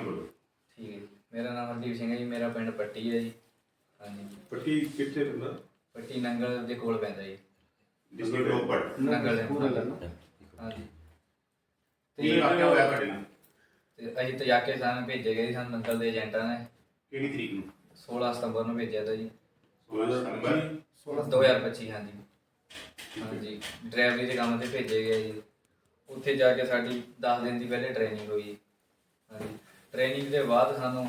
ਆਪਣਾ ਬੋਲੋ। ਠੀਕ ਹੈ ਜੀ। ਮੇਰਾ ਨਾਮ ਹਰਦੀਪ ਸਿੰਘ ਹੈ ਜੀ ਮੇਰਾ ਪਿੰਡ ਪੱਟੀ ਹੈ ਜੀ। ਹਾਂਜੀ। ਪੱਟੀ ਕਿੱਥੇ ਰਹਿੰਦਾ? ਪੱਟੀ ਨੰਗਲ ਦੇ ਕੋਲ ਪੈਂਦਾ ਜੀ। ਡਿਸਟ੍ਰਿਕਟ ਰੋਪੜ ਨੰਗਲ ਦੇ ਪੂਰਾ ਲੈਣਾ ਹਾਂਜੀ। ਕੀ ਵਾਕਿਆ ਹੋਇਆ ਤੁਹਾਡੇ ਨਾਲ? ਤੇ ਅਸੀਂ ਤਜਾਕੇ ਸਾਨੂੰ ਭੇਜੇ ਗਏ ਸੀ ਸਾਨੂੰ ਨੰਗਲ ਦੇ ਏਜੰਟਾਂ ਨੇ। ਕਿਹੜੀ ਤਰੀਕ ਨੂੰ? 16 ਸਤੰਬਰ ਨੂੰ ਭੇਜਿਆ ਤਾ ਜੀ। 16 ਸਤੰਬਰ? 2025 ਹਾਂਜੀ। ਹਾਂਜੀ। ਡਰਾਈਵਰੀ ਦੇ ਕੰਮ ਤੇ ਭੇਜੇ ਗਏ ਜੀ। ਉੱਥੇ ਜਾ ਕੇ ਸਾਡੀ 10 ਦਿਨ ਦੀ ਪਹਿਲੇ ਟ੍ਰੇਨਿੰਗ ਹੋਈ। ਹਾਂਜੀ। ਟ੍ਰੇਨਿੰਗ ਦੇ ਬਾਅਦ ਸਾਨੂੰ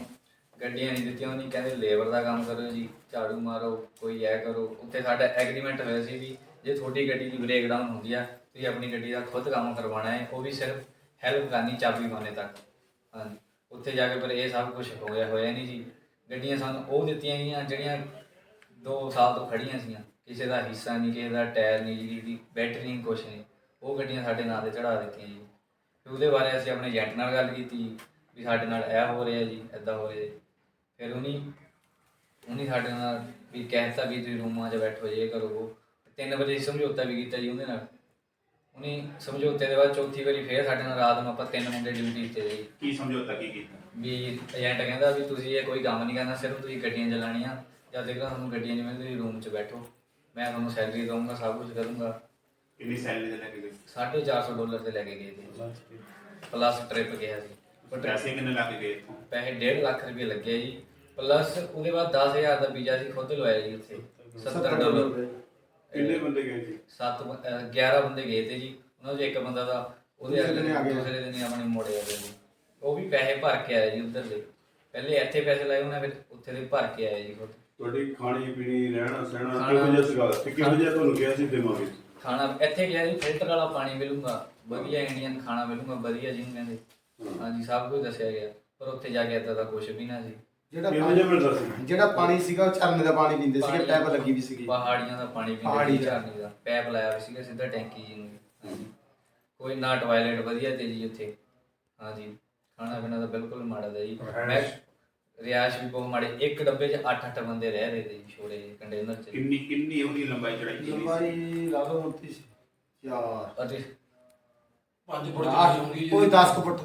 ਗੱਡੀਆਂ ਨਹੀਂ ਦਿੱਤੀਆਂ ਨਹੀਂ ਕਹਿੰਦੇ ਲੇਬਰ ਦਾ ਕੰਮ ਕਰੋ ਜੀ, ਝਾੜੂ ਮਾਰੋ, ਕੋਈ ਐ ਕਰੋ। ਉੱਥੇ ਸਾਡਾ ਐਗਰੀਮੈਂਟ ਹੋਇਆ ਸੀ ਵੀ ਜੇ ਤੁਹਾਡੀ ਗੱਡੀ ਦੀ ਬ੍ਰੇਕ ਡਾਊਨ ਹੁੰਦੀ ਆ, ਤੁਸੀਂ ਆਪਣੀ ਗੱਡੀ ਦਾ ਖੁਦ ਕੰਮ ਕਰਵਾਉਣਾ ਹੈ, ਉਹ ਵੀ ਸਿਰਫ ਹੈਲਪ ਕਰਨੀ ਚਾਬੀ ਪਾਉਣੇ ਤੱਕ। ਹਾਂਜੀ। ਉੱਥੇ ਜਾ ਕੇ ਪਰ ਇਹ ਸਭ ਕੁਝ ਗਿਆ ਹੋਇਆ ਨਹੀਂ ਜੀ। ਗੱਡੀਆਂ ਸਾਨੂੰ ਉਹ ਦਿੱਤੀਆਂ ਗਈਆਂ, ਜਿਹੜੀਆਂ 2 ਸਾਲ ਤੋਂ ਖੜੀਆਂ ਸੀਆਂ ਕਿਸੇ ਦਾ ਹਿੱਸਾ ਨਹੀਂ, ਕਿਸੇ ਦਾ ਟਾਇਰ ਨਹੀਂ ਜੀ ਦੀ ਬੈਟਰੀ ਨਹੀਂ, ਕੁਛ ਨਹੀਂ। ਉਹ ਗੱਡੀਆਂ ਸਾਡੇ ਨਾਂ ਤੇ ਚੜਾ ਦਿੱਤੀਆਂ ਜੀ। ਉਹਦੇ ਬਾਰੇ ਅਸੀਂ ਆਪਣੇ ਏਜੰਟ ਨਾਲ ਗੱਲ ਕੀਤੀ। ਵੀ ਸਾਡੇ ਨਾਲ ਇਹ ਹੋ ਰਿਹਾ ਜੀ ਐਦਾਂ ਹੋ ਰਿਹਾ ਜੀ। ਫਿਰ ਉਹਨੀ ਉਹਨੇ ਸਾਡੇ ਨਾਲ ਵੀ ਕਹਿਤਾ ਵੀ ਤੁਸੀਂ ਰੂਮਾਂ 'ਚ ਬੈਠੋ ਜੇ ਕਰੋ ਉਹ। ਤਿੰਨ ਵਜੇ ਸਮਝੌਤਾ ਵੀ ਕੀਤਾ ਜੀ ਉਹਦੇ ਨਾਲ। ਉਹਨੇ ਸਮਝੌਤੇ ਦੇ ਬਾਅਦ ਚੌਥੀ ਵਾਰੀ ਫੇਰ ਸਾਡੇ ਨਾਲ ਰਾਤ ਨੂੰ ਆਪਾਂ ਤਿੰਨ ਮੁੰਡੇ ਡਿਊਟੀ ਤੇ ਜੀ। ਕੀ ਸਮਝੌਤਾ ਕੀ ਕੀਤਾ? ਵੀ ਏਜੰਟ ਕਹਿੰਦਾ ਵੀ ਤੁਸੀਂ ਇਹ ਕੋਈ ਕੰਮ ਨਹੀਂ ਕਰਨਾ ਸਿਰਫ ਤੁਸੀਂ ਗੱਡੀਆਂ ਚਲਾਉਣੀਆਂ। ਜਦ ਤੱਕ ਤੁਹਾਨੂੰ ਗੱਡੀਆਂ ਨਹੀਂ ਮਿਲਦੀ ਰੂਮ 'ਚ ਬੈਠੋ। ਮੈਂ ਤੁਹਾਨੂੰ ਸੈਲਰੀ ਦਊਂਗਾ ਸਭ ਕੁਝ ਕਰੂੰਗਾ। ਕਿੰਨੀ ਸੈਲਰੀ ਦੇ ਲੈ ਕੇ ਗਏ? 450 ਡਾਲਰ ਤੇ ਲੈ ਕੇ ਗਏ ਸੀ ਪਲੱਸ ਟ੍ਰਿਪ ਗਿਆ ਸੀ ਪਰ ਪੈਸੇ ਕਿੰਨੇ ਲੱਗ ਗਏ ਇੱਥੋਂ? ਪੈਸੇ 1.5 ਲੱਖ ਰੁਪਏ ਲੱਗੇ ਜੀ। ਪਲੱਸ ਉਹਦੇ ਬਾਅਦ 10000 ਦਾ ਵੀਜ਼ਾ ਸੀ ਖੁਦ ਲਵਾਇਆ ਜੀ ਉੱਥੇ। 70 ਡਾਲਰ। ਕਿੰਨੇ ਬੰਦੇ ਗਏ ਸੀ 7 11 ਬੰਦੇ ਗਏ ਤੇ ਜੀ। ਉਹਨਾਂ ਦੇ ਇੱਕ ਬੰਦਾ ਦਾ ਉਹਦੇ ਗਿਆ। ਦੂਸਰੇ ਦਿਨ ਆਪਣੀ ਮੋੜੇ ਆ ਗਏ ਜੀ। ਉਹ ਵੀ ਪੈਸੇ ਭਰ ਕੇ ਆਇਆ ਜੀ ਉੱਧਰ ਦੇ। ਪਹਿਲੇ ਇੱਥੇ ਪੈਸੇ ਲਾਏ ਉਹਨਾਂ ਫਿਰ ਉੱਥੇ ਦੇ ਭਰ ਕੇ ਆਇਆ ਜੀ ਖੁਦ। ਤੁਹਾਡੀ ਖਾਣੀ ਪੀਣੀ ਰਹਿਣਾ ਸਹਿਣਾ ਕਿਹੋ ਜਿਹਾ ਸੀਗਾ? ਤੇ ਕਿਹੋ ਜਿਹਾ ਤੁਹਾਨੂੰ ਕਿਹਾ ਸੀ ਦਿਮਾਗ ਵਿੱਚ? ਖਾਣਾ ਇੱਥੇ ਗਿਆ ਜੀ ਫਿਲਟਰ ਵਾਲਾ ਪਾਣੀ ਮਿਲੂਗਾ। ਵਧੀਆ ਇੰਡੀਅਨ ਖਾਣਾ ਮਿਲੂਗਾ ਵਧੀਆ ਜਿਹਨੂੰ ਕਹਿੰਦੇ। ਹਾਂਜੀ ਸਭ ਕੁਝ ਦੱਸਿਆ ਗਿਆ। ਪਰ ਉੱਥੇ ਜਾ ਕੇ ਏਦਾਂ ਦਾ ਕੁਝ ਵੀ ਨਾ ਸੀ। ਜਿਹੜਾ ਕਿਹੋ ਜਿਹਾ ਮਿਲਦਾ ਸੀ। ਜਿਹੜਾ ਪਾਣੀ ਸੀਗਾ ਉਹ ਝਰਨੇ ਦਾ ਪਾਣੀ ਪੀਂਦੇ ਸੀਗੇ ਪਾਣੀ- ਟੈਪ ਲੱਗੀ ਵੀ ਸੀਗੀ। ਪਹਾੜੀਆਂ ਦਾ ਪਾਣੀ ਪਹਾੜੀ ਪੀਂਦੇ ਦਾ। ਝਰਨੇ ਦਾ। ਪੈਪ ਲਾਇਆ ਹੋਇਆ ਸੀਗਾ ਸਿੱਧਾ ਟੈਂਕੀ ਜੀ ਨੂੰ। ਹਾਂਜੀ। ਕੋਈ ਨਾ ਟਾਇਲਟ ਵਧੀਆ ਤੇ ਜੀ ਉੱਥੇ। ਹਾਂਜੀ। ਖਾਣਾ ਪੀਣਾ ਤਾਂ ਬਿਲਕੁਲ ਮਾੜਾ ਦਾ ਜੀ। ਮੈਂ ਰਿਆਸ਼ ਵੀ ਬਹੁਤ ਮਾੜੇ। ਇੱਕ ਡੱਬੇ 'ਚ 8-8 ਬੰਦੇ ਰਹਿ ਰਹੇ ਤੇ ਜੀ ਛੋੜੇ ਕੰਟੇਨਰ 'ਚ। ਕਿੰਨੀ ਕਿੰਨੀ ਉਹਦੀ ਲੰਬਾਈ ਚੜਾਈ ਲੰਬਾਈ ਲਾ ਲਓ 29 ਯਾਰ। ਅਤੇ 5 ਫੁੱਟ ਦੀ ਹੋਊਗੀ ਕੋਈ 10 ਕੁ ਫੁੱਟ।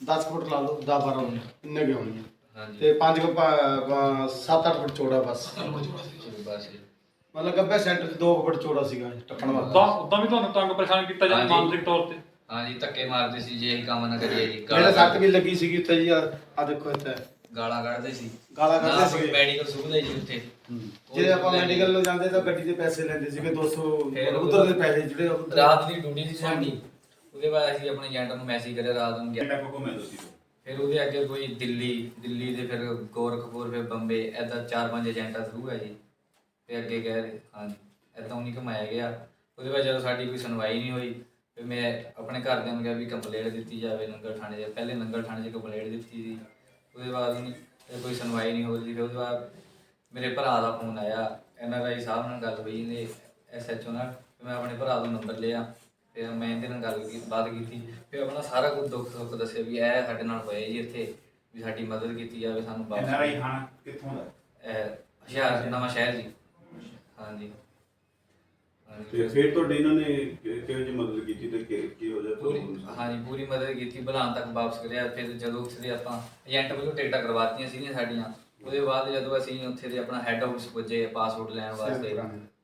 10 ਕੁ ਫੁੱਟ ਲਾ ਲਓ 10 12 ਹੋਣੀ ਇੰਨੇ ਕਿ ਹੋਣੀ ਹਾਂਜੀ। ਤੇ 5 ਕੁ 7-8 ਫੁੱਟ ਚੌੜਾ ਬਸ। ਬਸ। ਮਤਲਬ ਗੱਬੇ ਸੈਂਟਰ 'ਚ 2 ਫੁੱਟ ਚੌੜਾ ਸੀਗਾ ਟੱਪਣ ਵਾਲਾ। ਉਦਾਂ ਵੀ ਤੁਹਾਨੂੰ ਤੰਗ ਪਰੇਸ਼ਾਨ ਕੀਤਾ ਜਾਂਦਾ। ਮਾਨਸਿਕ ਤੌਰ ਤੇ? ਹਾਂਜੀ ਧੱਕੇ ਮਾਰਦੇ ਸੀ ਜੇ ਇਹ ਕੰਮ ਨਾ ਕਰੀਏ ਜੀ ਮੇਰੇ ਸੱਟ ਵੀ ਲੱਗੀ ਸੀਗੀ ਉੱਥੇ ਜੀ ਆ ਦੇਖੋ ਇੱਥੇ। ਗਾਲਾਂ ਕੱਢਦੇ ਸੀ। ਗਾਲਾਂ ਕੱਢਦੇ ਸੀਗੇ। ਮੈਡੀਕਲ ਸੁਵਿਧਾ ਜੀ ਉੱਥੇ। ਜੇ ਆਪਾਂ ਮੈਡੀਕਲ ਨੂੰ ਜਾਂਦੇ ਤਾਂ ਗੱਡੀ ਦੇ ਪੈਸੇ ਲੈਂਦੇ ਸੀਗੇ 200 ਫਿਰ ਉਧਰ ਦੇ ਪੈਸੇ ਜਿਹੜੇ ਰਾਤ ਦੀ ਡਿਊਟੀ ਸੀ ਸਾਡੀ। ਉਹਦੇ ਬਾਅਦ ਅਸੀਂ ਆਪਣੇ ਏਜੰਟ ਨੂੰ ਮੈਸੇਜ ਕਰਿਆ ਰਾਤ ਨੂੰ ਕਿੰਨਾ ਕੋ ਘੁੰਮੇ ਤੁਸੀਂ ਫਿਰ? ਉਹਦੇ ਅੱਗੇ ਕੋਈ ਦਿੱਲੀ ਦਿੱਲੀ ਦੇ ਫਿਰ ਗੋਰਖਪੁਰ ਫਿਰ ਬੰਬੇ ਐਦਾਂ ਚਾਰ ਪੰਜ ਏਜੰਟਾਂ ਥਰੂ ਹੈ ਜੀ। ਤੇ ਅੱਗੇ ਕਹਿ ਰਹੇ ਹਾਂਜੀ ਐਦਾਂ ਉਹਨੀ ਘਮਾਇਆ ਗਿਆ। ਉਹਦੇ ਬਾਅਦ ਜਦੋਂ ਸਾਡੀ ਕੋਈ ਸੁਣਵਾਈ ਨਹੀਂ ਹੋਈ ਫਿਰ ਮੈਂ ਆਪਣੇ ਘਰਦਿਆਂ ਨੂੰ ਕਿਹਾ ਵੀ ਕੰਪਲੇਂਟ ਦਿੱਤੀ ਜਾਵੇ ਨੰਗਲ ਥਾਣੇ 'ਚ। ਪਹਿਲੇ ਨੰਗਲ ਥਾਣੇ 'ਚ ਕੰਪਲੇਂਟ ਦਿੱਤੀ ਸੀ। ਉਹਦੇ ਬਾਅਦ ਉਹਨੇ ਫਿਰ ਕੋਈ ਸੁਣਵਾਈ ਨਹੀਂ ਹੋ ਰਹੀ ਫਿਰ ਉਹਦੇ ਬਾਅਦ ਮੇਰੇ ਭਰਾ ਦਾ ਫੋਨ ਆਇਆ। ਐਨਆਰਆਈ ਸਾਹਿਬ ਨਾਲ ਗੱਲ ਹੋਈ ਨੇ ਐਸਐਚਓ ਨਾਲ। ਫਿਰ ਮੈਂ ਆਪਣੇ ਭਰਾ ਦਾ ਨੰਬਰ ਲਿਆ। ਫਿਰ ਮੈਂ ਇਹਦੇ ਨਾਲ ਗੱਲ ਕੀਤੀ ਬਾਤ ਕੀਤੀ ਫਿਰ ਆਪਣਾ ਸਾਰਾ ਕੁਝ ਦੁੱਖ ਸੁੱਖ ਦੱਸਿਆ ਵੀ ਇਹ ਸਾਡੇ ਨਾਲ ਹੋਇਆ ਜੀ ਇੱਥੇ ਵੀ ਸਾਡੀ ਮਦਦ ਕੀਤੀ ਜਾਵੇ ਸਾਨੂੰ ਐਨਆਰਆਈ ਵਾਪਸ ਖਾਣਾ ਕਿੱਥੋਂ? ਦਾ ਇਹ ਹੁਸ਼ਿਆਰ ਨਵਾਂ ਸ਼ਹਿਰ ਜੀ। ਹਾਂਜੀ। ਤੇ ਹਾਂਜੀ ਫਿਰ ਤੁਹਾਡੀ ਇਹਨਾਂ ਨੇ ਕਿ- ਕਿਹੋ ਜਿਹੀ ਮਦਦ ਕੀਤੀ ਤੇ ਕਿ- ਕੀ ਹੋ ਜਾ ਪੂਰੀ ਹਾਂਜੀ ਪੂਰੀ ਮਦਦ ਕੀਤੀ ਬੁਲਾਉਣ ਤੱਕ ਵਾਪਸ ਕਰਿਆ ਫਿਰ ਜਦੋਂ ਉੱਥੇ ਦੇ ਆਪਾਂ ਏਜੰਟ ਵੱਲੋਂ ਟਿਕਟਾਂ ਕਰਵਾਤੀਆਂ ਸੀਗੀਆਂ ਸਾਡੀਆਂ ਉਹਦੇ ਬਾਅਦ ਜਦੋਂ ਅਸੀਂ ਉੱਥੇ ਦੇ ਆਪਣਾ ਹੈੱਡ ਆਫਿਸ ਪੁੱਜੇ ਪਾਸਪੋਰਟ ਲੈਣ ਵਾਸਤੇ।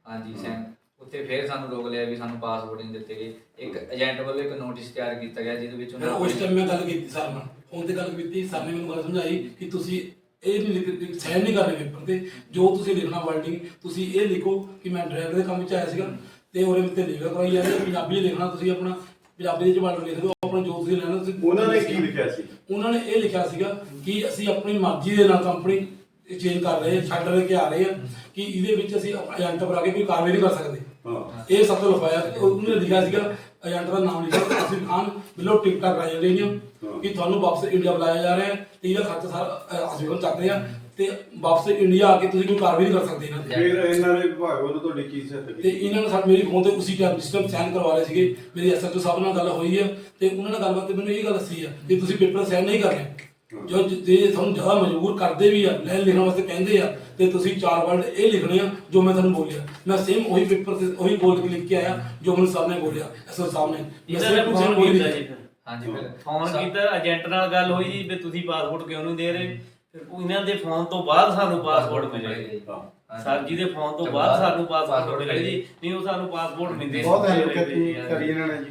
ਹਾਂਜੀ ਸੈਨ ਉੱਥੇ ਫਿਰ ਸਾਨੂੰ ਰੋਕ ਲਿਆ ਵੀ ਸਾਨੂੰ ਪਾਸਪੋਰਟ ਨਹੀਂ ਦਿੱਤੇ ਗਏ। ਇੱਕ ਏਜੰਟ ਵੱਲੋਂ ਇੱਕ ਨੋਟਿਸ ਤਿਆਰ ਕੀਤਾ ਗਿਆ ਜਿਹਦੇ ਵਿੱਚ ਫਿਰ ਉਸ ਟਾਈਮ ਮੈਂ ਗੱਲ ਕੀਤੀ ਸਰ ਨਾਲ ਫੋਨ ਤੇ ਗੱਲ ਕੀਤੀ ਸਰ ਨੇ ਮੈਨੂੰ ਗੱਲ ਸਮਝਾਈ ਕਿ ਤੁਸੀਂ ਇਹ ਨਹੀਂ ਲਿਖ ਸਾਈਨ ਨਹੀਂ ਕਰਨੇ ਪੇਪਰ ਤੇ। ਜੋ ਤੁਸੀਂ ਲਿਖਣਾ ਵਰਡਿੰਗ ਤੁਸੀਂ ਇਹ ਲਿਖੋ ਕਿ ਮੈਂ ਡਰਾਈਵਰ ਦੇ ਕੰਮ ਵਿੱਚ ਆਇਆ ਸੀਗਾ ਤੇ ਉਹਦੇ ਉੱਤੇ ਲਿਖਿਆ ਕਰਵਾਈ ਜਾ ਰਹੀ ਹੈ ਪੰਜਾਬੀ 'ਚ ਲਿਖਣਾ ਤੁਸੀਂ ਆਪਣਾ ਪੰਜਾਬੀ ਦੇ ਵਿੱਚ ਵਰਡ ਲਿਖ ਦਿਓ ਆਪਣਾ ਜੋ ਤੁਸੀਂ ਲੈਣਾ ਤੁਸੀਂ ਉਹਨਾਂ ਨੇ ਕੀ ਲਿਖਿਆ ਸੀ? ਉਹਨਾਂ ਨੇ ਇਹ ਲਿਖਿਆ ਸੀਗਾ ਕਿ ਅਸੀਂ ਆਪਣੀ ਮਰਜ਼ੀ ਦੇ ਨਾਲ ਕੰਪਨੀ ਚੇਂਜ ਕਰ ਰਹੇ ਹਾਂ ਛੱਡ ਰਹੇ ਕੇ ਆ ਰਹੇ ਹਾਂ ਕਿ ਇਹਦੇ ਵਿੱਚ ਅਸੀਂ ਏਜੰਟ ਬਣਾ ਕੇ ਕੋਈ ਕਾਰਵਾਈ ਨਹੀਂ ਕਰ ਸਕਦੇ। ਹਾਂ। ਇਹ ਸਭ ਤੋਂ ਲਫਾਇਆ ਉਹਨੇ ਲਿਖਿਆ ਸੀਗਾ ਏਜੰਟ ਦਾ ਨਾਮ ਲਿਖਿਆ ਅਸੀਂ ਖਾਨ ਬਿਲੋ ਟਿਕਟਾਂ ਕਰਾਈਆਂ ਗਈਆਂ ਕਿ ਤੁਹਾਨੂੰ ਵਾਪਸ ਇੰਡੀਆ ਬੁਲਾਇਆ ਜਾ ਰਿਹਾ ਹੈ ਤੇ ਇਹਦਾ ਖਰਚਾ ਸਾਰਾ ਅਸੀਂ ਕੋਲ ਚੱਕ ਰਹੇ ਹਾਂ ਤੇ ਵਾਪਸ ਇੰਡੀਆ ਆ ਕੇ ਤੁਸੀਂ ਕੋਈ ਕਾਰਵਾਈ ਨਹੀਂ ਕਰ ਸਕਦੇ ਇਹਨਾਂ ਤੇ। ਫਿਰ ਇਹਨਾਂ ਦੇ ਵਿਭਾਗ ਵੱਲੋਂ ਤੁਹਾਡੀ ਕੀ ਸਹਾਇਤਾ ਤੇ ਕੀਤੀ ਇਹਨਾਂ ਨੇ ਸਾਡੇ ਮੇਰੀ ਫੋਨ ਤੇ ਉਸੇ ਟਾਈਮ ਸਿਸਟਮ ਸਾਈਨ ਕਰਵਾ ਰਹੇ ਸੀਗੇ ਮੇਰੀ ਐਸਐਚਓ ਸਾਹਿਬ ਨਾਲ ਗੱਲ ਹੋਈ ਹੈ ਤੇ ਉਹਨਾਂ ਨੇ ਗੱਲਬਾਤ ਤੇ ਮੈਨੂੰ ਇਹ ਗੱਲ ਦੱਸੀ ਆ ਕਿ ਤੁਸੀਂ ਪੇਪਰ ਸਾਈਨ ਨਹੀਂ ਕਰਨੇ ਜੋ ਜ- ਜੇ ਤੁਹਾਨੂੰ ਜ਼ਿਆਦਾ ਮਜਬੂਰ ਕਰਦੇ ਵੀ ਆ ਲੈ ਲਿਖਣ ਵਾਸਤੇ ਕਹਿੰਦੇ ਆ ਤੇ ਤੁਸੀਂ ਚਾਰ ਵਰਡ ਇਹ ਲਿਖਣੇ ਆ ਜੋ ਮੈਂ ਤੁਹਾਨੂੰ ਬੋਲਿਆ। ਮੈਂ ਸੇਮ ਉਹੀ ਪੇਪਰ ਤੇ ਉਹੀ ਬੋਲ ਕੇ ਲਿਖ ਕੇ ਆਇਆ ਜੋ ਮੈਨੂੰ ਸਰ ਨੇ ਬੋਲਿਆ ਐਸਐਚਓ ਸਾਹਿਬ ਨੇ ਮੈਂ represent ਉਹੀ ਕੀਤਾ। ਜੀ ਫਿਰ? ਹਾਂਜੀ ਫਿਰ ਫੋਨ ਕੀਤਾ ਏਜੰਟ ਨਾਲ ਗੱਲ ਹੋਈ ਜੀ ਵੀ ਤੁਸੀਂ ਪਾਸਪੋਰਟ ਕਿਉਂ ਨਹੀਂ ਦੇ ਰਹੇ? ਫਿਰ ਉਹ ਇਹਨਾਂ ਦੇ ਫੋਨ ਤੋਂ ਬਾਅਦ ਸਾਨੂੰ ਪਾਸਪੋਰਟ ਮਿਲਿਆ ਜੀ। ਸਰ ਜੀ ਦੇ ਫੋਨ ਤੋਂ ਬਾਅਦ ਸਾਨੂੰ ਪਾਸਪੋਰਟ ਮਿਲਿਆ ਜੀ। ਨਹੀਂ ਉਹ ਸਾਨੂੰ ਪਾਸਪੋਰਟ ਨਹੀਂ ਦੇ ਬਹੁਤ ਹੈਲਪ। ਕਰੀ ਇਹਨਾਂ ਨੇ ਜੀ।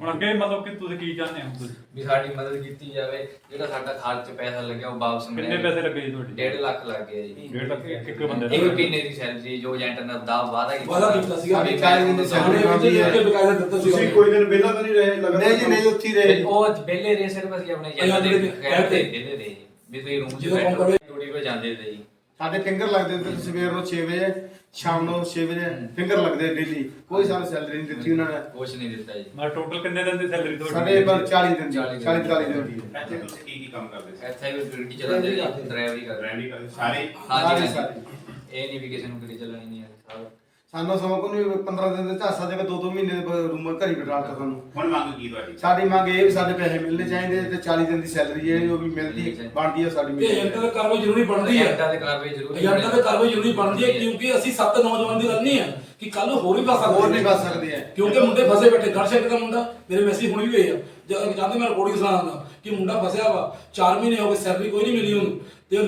ਹੁਣ ਅੱਗੇ ਮਤਲਬ ਕਿ ਤੁਸੀਂ ਕੀ ਚਾਹੁੰਦੇ ਹੋ ਤੁਸੀਂ? ਵੀ ਸਾਡੀ ਮਦਦ ਕੀਤੀ ਜਾਵੇ ਜਿਹੜਾ ਸਾਡਾ ਖਰਚ ਪੈਸਾ ਲੱਗਿਆ ਉਹ ਵਾਪਸ ਮਿਲੇ। ਕਿੰਨੇ ਪੈਸੇ ਲੱਗੇ ਜੀ ਤੁਹਾਡੇ? 1.5 ਲੱਖ ਲੱਗ ਗਿਆ ਜੀ। 1.5 ਲੱਖ ਇੱਕ ਇੱਕ ਬੰਦੇ ਇੱਕ ਦਾ ਮਹੀਨੇ ਦੀ ਸੈਲਰੀ ਜੋ ਏਜੰਟ ਨੇ ਦਾ ਵਾਅਦਾ ਕੀਤਾ। ਵਾਅਦਾ ਕੀਤਾ ਸੀਗਾ। ਸਾਡੀ ਚਾਲੀ ਦਿਨ ਦੀ ਸਾਹਮਣੇ ਵਿੱਚ ਲਿਖ ਕੇ ਬਕਾਇਦਾ ਦਿੱਤਾ ਸੀਗਾ। ਤੁਸੀਂ ਕੋਈ ਦਿਨ ਵਿਹਲਾ ਤਾਂ ਨਹੀਂ ਰਹੇ ਲਗਾਤਾਰ? ਨਹੀਂ ਜੀ ਨਹੀਂ ਉੱਥੇ ਰਹੇ। ਉਹ ਪਹਿਲੇ ਰੇ ਸਿਰਫ ਅਸੀਂ ਆਪਣੇ ਏਜੰਟ ਦੇ ਕਹਿ ਤੇ ਵੀ ਤੁਸੀਂ ਰੂਮ 'ਚ ਬੈਠੋ। ਡਿਊਟੀ 'ਤੇ ਜਾਂਦੇ ਤੇ ਜੀ। ਸਾਡੇ ਫਿੰਗਰ ਲੱਗਦੇ ਸੀ ਸਵੇਰ ਨੂੰ 6 ਵਜੇ ਸ਼ਾਮ ਨੂੰ 6 ਵਜੇ ਫਿੰਗਰ ਲੱਗਦੇ ਡੇਲੀ ਕੋਈ ਸਾਨੂੰ ਸੈਲਰੀ ਨਹੀਂ ਦਿੱਤੀ ਉਹਨਾਂ ਨੇ। ਕੁਛ ਨਹੀਂ ਦਿੱਤਾ ਜੀ। ਮਤਲਬ ਟੋਟਲ ਕਿੰਨੇ ਦਿਨ ਦੀ ਸੈਲਰੀ ਤੁਹਾਡੀ ਸਾਡੇ ਪਰ 40 ਦਿਨ ਦੀ 40 40 40 ਦਿਨ ਦੀ। ਹੈ। ਇੱਥੇ ਤੁਸੀਂ ਕੀ ਕੀ ਕੰਮ ਕਰਦੇ ਸੀ? ਇੱਥੇ ਵੀ ਡਿਊਟੀ ਚਲਾਉਂਦੇ ਜੀ ਡਰਾਈਵਰੀ ਕਰ ਰਹੇ ਰੈਂਡੀ ਕਰਦੇ ਸਾਰੇ? ਹਾਂਜੀ ਸਾਰੇ। ਇਹ ਨਹੀਂ ਵੀ ਕਿਸੇ ਨੂੰ ਗੱਡੀ ਚਲਾਉਣੀ ਨਹੀਂ ਸਾਰਾ ਸਾਨੂੰ ਸਮਾਂ ਕੋਈ 15 ਦਿਨ ਦੇ ਝਾਸਾ ਦੇ ਕੇ 2-2 ਮਹੀਨੇ ਦੇ ਰੂਮ ਘਰੀ ਬਿਠਾਤਾ ਸਾਨੂੰ। ਹੁਣ ਮੰਗ ਕੀ ਤੁਹਾਡੀ? ਸਾਡੀ ਮੰਗ ਇਹ ਵੀ ਸਾਡੇ ਪੈਸੇ ਮਿਲਣੇ ਚਾਹੀਦੇ ਤੇ 40 ਦਿਨ ਦੀ ਸੈਲਰੀ ਜਿਹੜੀ ਉਹ ਵੀ ਮਿਲਦੀ ਬਣਦੀ ਹੈ ਸਾਡੀ ਤੇ ਏਜੰਟਾਂ ਦੀ ਕਾਰਵਾਈ ਜ਼ਰੂਰੀ ਬਣਦੀ ਹੈ। ਏਜੰਟਾਂ ਦੇ ਕਾਰਵਾਈ ਜ਼ਰੂਰ ਏਜੰਟਾਂ ਦੀ ਕਾਰਵਾਈ ਜ਼ਰੂਰੀ ਬਣਦੀ ਹੈ ਕਿਉਂਕਿ ਅਸੀਂ ਸੱਤ ਨੌਜਵਾਨ ਦੀ ਨਹੀਂ ਹੈ ਕਿ ਕੱਲ ਹੋਰ ਵੀ ਫਸ ਸਕਦੇ ਹੋਰ ਨੇ। ਵੀ ਫਸ ਸਕਦੇ ਆ। ਕਿਉਂਕਿ ਮੁੰਡੇ ਫਸੇ ਬੈਠੇ ਗੜਸ਼ਕ ਦਾ ਮੁੰਡਾ ਮੇਰੇ ਮੈਸੇਜ ਹੁਣੀ ਵੀ ਹੋਏ ਆ। ਜਦ ਜਾਂਦੇ ਮੈਂ ਰਿਪੋਰਟਿੰਗ ਸੁਣਾਉਂਦਾ ਕਿ ਮੁੰਡਾ ਫਸਿਆ ਵਾ 4 ਮਹੀਨੇ ਹੋ ਗਏ ਸੈਲਰੀ ਕੋਈ ਨਹੀਂ ਮਿਲੀ ਉਹਨੂੰ। ਤੇ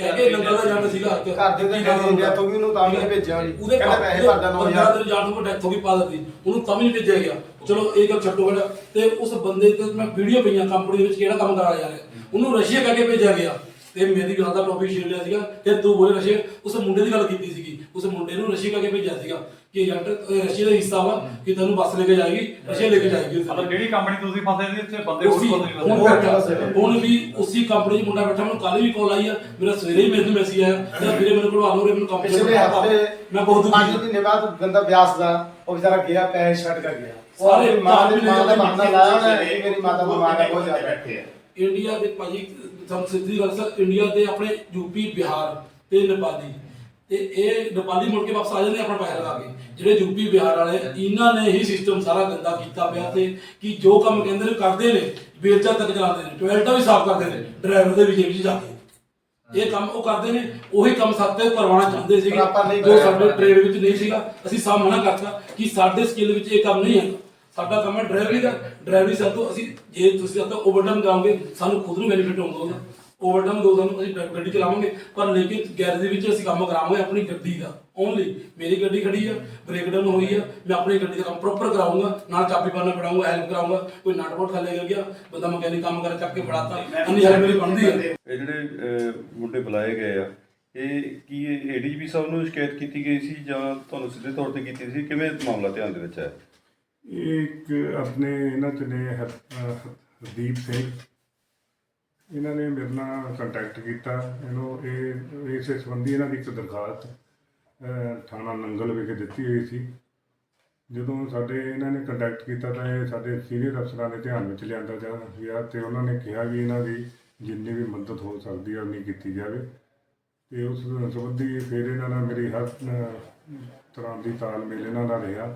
ਉਹ ਕਹਿ ਕੇ ਲੰਗਰ ਦਾ ਜਾਂਦਾ ਸੀਗਾ ਘਰ ਦੇ ਤਾਂ ਕਹਿੰਦੇ ਡੈਥ ਹੋ ਗਈ ਉਹਨੂੰ ਤਾਂ ਵੀ ਨਹੀਂ ਭੇਜਿਆ ਉਹਨੇ। ਉਹਦੇ ਕਹਿੰਦਾ ਪੈਸੇ ਭਰਦਾ 9000 ਦਿਨ ਜਾਣ ਤੋਂ ਡੈਥ ਹੋ ਗਈ ਪਾ ਦਿੱਤੀ। ਉਹਨੂੰ ਤਾਂ ਵੀ ਨਹੀਂ ਭੇਜਿਆ ਗਿਆ। ਚਲੋ ਇਹ ਗੱਲ ਛੱਡੋ ਬੇਟਾ ਤੇ ਉਸ ਬੰਦੇ ਤੇ ਮੈਂ ਵੀਡੀਓ ਪਈਆਂ ਕੰਪਨੀ ਦੇ ਵਿੱਚ ਕਿਹੜਾ ਕੰਮ ਕਰਾ ਜਾ ਰਿਹਾ। ਉਹਨੂੰ ਰਸ਼ੀਆ ਕਹਿ ਕੇ ਭੇਜਿਆ ਗਿਆ। ਤੇ ਮੇਰੀ ਗੱਲ ਦਾ ਟੌਪਿਕ ਛੇੜ ਲਿਆ ਸੀਗਾ। ਕਿ ਤੂੰ ਬੋਲੇ ਰਸ਼ੀਆ ਉਸ ਮੁੰਡੇ ਦੀ ਗੱਲ ਕੀਤੀ ਸੀਗੀ। ਉਸ ਮੁੰਡੇ ਨੂੰ ਰਸ਼ੀਆ ਕਹਿ ਕੇ ਭੇਜਿਆ ਸੀਗਾ। ਕਿ ਏਜੰਟ ਰਸ਼ੀਆ ਦਾ ਹਿੱਸਾ ਵਾ ਕਿ ਤੈਨੂੰ ਬੱਸ ਲੈ ਕੇ ਜਾਏਗੀ ਰਸ਼ੀਆ ਲੈ ਕੇ ਜਾਏਗੀ ਮਤਲਬ ਜਿਹੜੀ ਕੰਪਨੀ ਤੁਸੀਂ ਫਸੇ ਸੀ ਉੱਥੇ ਬੰਦੇ ਹੋਰ ਉਸੀ ਫਸੇ ਹੁਣ ਨੇ ਬੈਠਾ ਹੁਣ ਵੀ ਉਸੀ ਕੰਪਨੀ 'ਚ ਮੁੰਡਾ ਬੈਠਾ ਮੈਨੂੰ ਕੱਲ ਵੀ ਕਾਲ ਆਈ ਆ। ਮੇਰਾ ਸਵੇਰੇ ਹੀ ਮੈਨੂੰ ਮੈਸੇਜ ਆਇਆ। ਕਿ ਵੀਰੇ ਮੈਨੂੰ ਕਢਵਾ ਲਓ ਰੇ ਮੈਨੂੰ ਕੰਪਨੀ ਪਿਛਲੇ ਹਫ਼ਤੇ ਮੈਂ ਬਹੁਤ ਦੁਖੀ ਪੰਜ ਮਹੀਨੇ ਬਾਅਦ ਬੰਦਾ ਬਿਆਸ ਦਾ ਉਹ ਵਿਚਾਰਾ ਗਿਆ ਪੈਸੇ ਛੱਡ ਕੇ ਗਿਆ। ਉਹ ਸਾਰੇ ਆਪਣੀ ਮਾਂ ਦੇ ਮਾਂ ਦਾ ਲਾਇਆ ਇਹ ਮੇਰੀ ਮਾਤਾ ਬਿਮਾਰ ਹੈ ਬਹੁਤ ਜ਼ਿਆਦਾ। ਬੈਠੇ ਆ। ਇੰਡੀਆ ਦੇ ਭਾਜੀ ਸਭ ਸਿੱਧੀ ਗੱਲ ਸਰ ਇੰਡੀਆ ਦੇ ਆਪਣੇ ਯੂਪੀ ਬਿਹਾਰ ਤੇ ਨੇਪਾਲੀ। ਤੇ ਇਹ ਨੇਪਾਲੀ ਮੁੜ ਕੇ ਵਾਪਸ ਆ ਜਾਂਦੇ ਆਪਣਾ ਪੈਸਾ ਲਗਾ ਕੇ। ਜਿਹੜੇ ਯੂਪੀ ਬਿਹਾਰ ਵਾਲੇ ਇਹਨਾਂ ਨੇ ਹੀ ਸਿਸਟਮ ਸਾਰਾ ਗੰਦਾ ਕੀਤਾ ਪਿਆ ਤੇ ਕਿ ਜੋ ਕੰਮ ਕਹਿੰਦੇ ਨੇ ਕਰਦੇ ਨੇ ਵੇਚਾ ਤੱਕ ਚਲਾਉਂਦੇ ਨੇ ਟੋਇਲਟਾਂ ਵੀ ਸਾਫ਼ ਕਰਦੇ ਨੇ ਡਰਾਈਵਰ ਦੇ ਵਿੱਚ ਵਿੱਚ ਜਾ ਕੇ। ਇਹ ਕੰਮ ਉਹ ਕਰਦੇ ਨੇ ਉਹੀ ਕੰਮ ਸਾਡੇ ਕਰਵਾਉਣਾ ਚਾਹੁੰਦੇ ਨਹੀਂ ਜੋ। ਸਾਡੇ ਟ੍ਰੇਡ ਵਿੱਚ ਨਹੀਂ ਸੀਗਾ ਅਸੀਂ ਸਭ ਮਨਾ ਕਰਤਾ ਕਿ ਸਾਡੇ ਸਕਿੱਲ ਵਿੱਚ ਇਹ ਕੰਮ ਨਹੀਂ ਹੈ। ਸਾਡਾ ਕੰਮ ਹੈ ਡਰਾਈਵਰੀ ਦਾ। ਡਰਾਈਵਰੀ ਸਾਡੇ ਤੋਂ ਅਸੀਂ ਜੇ ਤੁਸੀਂ ਸਾਡੇ ਓਵਰਟਾਈਮ ਜਾਓਗੇ ਸਾਨੂੰ ਖੁਦ ਨੂੰ ਬੈਨੀਫਿਟ ਹੋਊਗਾ ਓਵਰਟਾਈਮ ਦੋ ਸਾਨੂੰ ਅਸੀਂ ਗੱਡੀ ਚਲਾਵਾਂਗੇ ਪਰ ਲੇਕਿਨ ਗੈਰੇਜ ਦੇ ਵਿੱਚ ਅਸੀਂ ਕੰਮ ਕਰਾਵਾਂਗੇ ਆਪਣੀ ਗੱਡੀ ਦਾ ਓਨਲੀ ਮੇਰੀ ਗੱਡੀ ਖੜੀ ਆ ਬ੍ਰੇਕਡਾਊਨ ਹੋਈ ਆ ਮੈਂ ਆਪਣੀ ਗੱਡੀ ਦਾ ਕੰਮ ਪ੍ਰੋਪਰ ਕਰਾਉਂਗਾ ਨਾਲ ਚਾਬੀ ਪਾਣਾ ਪੜਾਉਂਗਾ ਹੈਲਪ ਕਰਾਉਂਗਾ ਕੋਈ ਨਟ ਬੋਲਟ ਥੱਲੇ ਗਿਰ ਗਿਆ ਬੰਦਾ ਮਕੈਨਿਕ ਕੰਮ ਕਰ ਚੱਕ ਕੇ ਫੜਾਤਾ ਅੰਨੀ ਹੈਲਪ ਮੇਰੀ ਬਣਦੀ ਹੈ ਇਹ ਜਿਹੜੇ ਮੁੰਡੇ ਬੁਲਾਏ ਗਏ ਆ ਇਹ ਕੀ ਏਡੀਜੀਪੀ ਸਾਹਿਬ ਨੂੰ ਸ਼ਿਕਾਇਤ ਕੀਤੀ ਗਈ ਸੀ ਜਾਂ ਤੁਹਾਨੂੰ ਸਿੱਧੇ ਤੌਰ ਤੇ ਕੀਤੀ ਸੀ? ਕਿਵੇਂ ਮਾਮਲਾ ਧਿਆਨ ਦੇ ਵਿੱਚ ਆਇਆ? ਇਹ ਇੱਕ ਆਪਣੇ ਇਹਨਾਂ ਚ ਨੇ ਹਰ- ਅਹ ਹਰਦੀਪ ਸਿੰਘ ਇਹਨਾਂ ਨੇ ਮੇਰੇ ਨਾਲ ਕੰਟੈਕਟ ਕੀਤਾ। ਇਹਨੂੰ ਇਹ, ਇਸ ਸੰਬੰਧੀ ਇਹਨਾਂ ਦੀ ਇੱਕ ਦਰਖਾਸਤ ਥਾਣਾ ਨੰਗਲ ਵਿਖੇ ਦਿੱਤੀ ਹੋਈ ਸੀ। ਜਦੋਂ ਸਾਡੇ ਇਹਨਾਂ ਨੇ ਕੰਟੈਕਟ ਕੀਤਾ ਤਾਂ ਇਹ ਸਾਡੇ ਸੀਨੀਅਰ ਅਫਸਰਾਂ ਦੇ ਧਿਆਨ ਵਿੱਚ ਲਿਆਂਦਾ ਜਾ ਗਿਆ ਤੇ ਉਹਨਾਂ ਨੇ ਕਿਹਾ ਵੀ ਇਹਨਾਂ ਦੀ ਜਿੰਨੀ ਵੀ ਮਦਦ ਹੋ ਸਕਦੀ ਹੈ ਉਨੀ ਕੀਤੀ ਜਾਵੇ। ਤੇ ਉਸ ਸੰਬੰਧੀ ਫਿਰ ਇਹਨਾਂ ਨਾਲ ਮੇਰੀ ਹਰ ਤਰ੍ਹਾਂ ਦੀ ਤਾਲਮੇਲ ਇਹਨਾਂ ਨਾਲ ਰਿਹਾ।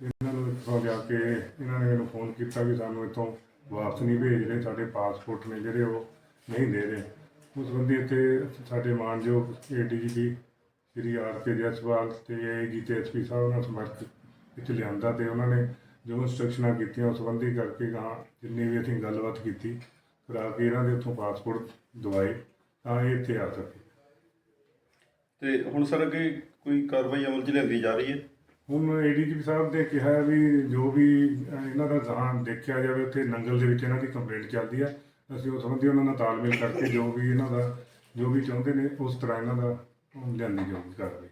ਇਹਨਾਂ ਨੂੰ ਇੱਥੋਂ ਜਾ ਕੇ ਇਹਨਾਂ ਨੇ ਮੈਨੂੰ ਫੋਨ ਕੀਤਾ ਵੀ ਸਾਨੂੰ ਇੱਥੋਂ ਵਾਪਸ ਨਹੀਂ ਭੇਜ ਰਹੇ, ਸਾਡੇ ਪਾਸਪੋਰਟ ਨੇ ਜਿਹੜੇ ਉਹ ਨਹੀਂ ਦੇ ਰਹੇ। ਉਸ ਸੰਬੰਧੀ ਇੱਥੇ ਸਾਡੇ ਮਾਨਯੋਗ ADGP Shri R K Jaswal ਤੇ ਏਜੀ ਤੇ ਐਸਪੀ ਸਾਹਿਬ ਨਾਲ ਸੰਪਰਕ ਵਿੱਚ ਲਿਆਂਦਾ ਤੇ ਉਹਨਾਂ ਨੇ ਜੋ ਇੰਸਟਰਕਸ਼ਨਾਂ ਕੀਤੀਆਂ ਉਸ ਸੰਬੰਧੀ ਕਰਕੇ ਗਾਂ ਜਿੰਨੀ ਵੀ ਅਸੀਂ ਗੱਲਬਾਤ ਕੀਤੀ, ਕਰਾ ਕੇ ਇਹਨਾਂ ਦੇ ਉੱਥੋਂ ਪਾਸਪੋਰਟ ਦਵਾਏ, ਤਾਂ ਇਹ ਇੱਥੇ ਆ ਸਕੇ। ਤੇ ਹੁਣ ਸਰ ਅੱਗੇ ਕੋਈ ਕਾਰਵਾਈ ਅਮਲ 'ਚ ਲਿਆਂਦੀ ਜਾ ਰਹੀ ਹੈ? ਹੁਣ ਏਡੀਜੀਪੀ ਸਾਹਿਬ ਨੇ ਕਿਹਾ ਵੀ ਜੋ ਵੀ ਇਹਨਾਂ ਦਾ ਜ਼ਹਾਨ ਦੇਖਿਆ ਜਾਵੇ, ਉੱਥੇ ਨੰਗਲ ਦੇ ਵਿੱਚ ਇਹਨਾਂ ਦੀ ਕੰਪਲੇਂਟ ਚੱਲਦੀ ਹੈ ਅਸੀਂ ਉਸ ਸੰਬੰਧੀ ਉਹਨਾਂ ਨਾਲ ਤਾਲਮੇਲ ਕਰਕੇ ਜੋ ਵੀ ਇਹਨਾਂ ਦਾ, ਜੋ ਵੀ ਚਾਹੁੰਦੇ ਨੇ, ਉਸ ਤਰ੍ਹਾਂ ਇਹਨਾਂ ਦਾ ਲਿਆਂਦੀ ਜਾਊਗੀ ਕਾਰਵਾਈ।